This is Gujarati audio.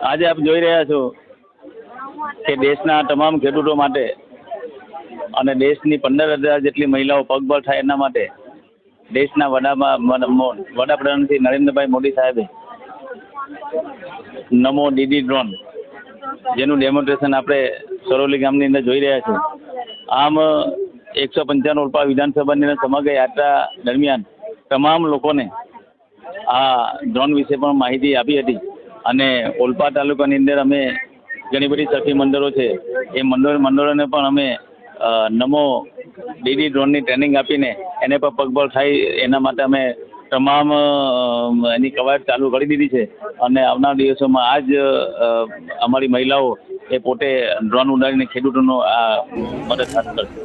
આજે આપ જોઈ રહ્યા છો કે દેશના તમામ ખેડૂતો માટે અને દેશની પંદર હજાર જેટલી મહિલાઓ પગભર થાય એના માટે દેશના વડાપ્રધાન શ્રી નરેન્દ્રભાઈ મોદી સાહેબે નમો ડીડી ડ્રોન જેનું ડેમોન્સ્ટ્રેશન આપણે સરોલી ગામની અંદર જોઈ રહ્યા છીએ. આમ એકસો પંચાણું ઉલ્પા વિધાનસભાની સમગ્ર યાત્રા દરમિયાન તમામ લોકોને આ ડ્રોન વિશે પણ માહિતી આપી હતી. અને ઓલપા તાલુકાની અંદર અમે ઘણી બધી સખી મંડળો છે. એ મંડળ મંડળોને પણ અમે નમો ડીડી ડ્રોનની ટ્રેનિંગ આપીને એને પણ પગભર થાય એના માટે અમે તમામ એની કવાયત ચાલુ કરી દીધી છે. અને આવનાર દિવસોમાં આ જ અમારી મહિલાઓ એ પોતે ડ્રોન ઉડાડીને ખેડૂતોનો આ મદદ હાથ કરશે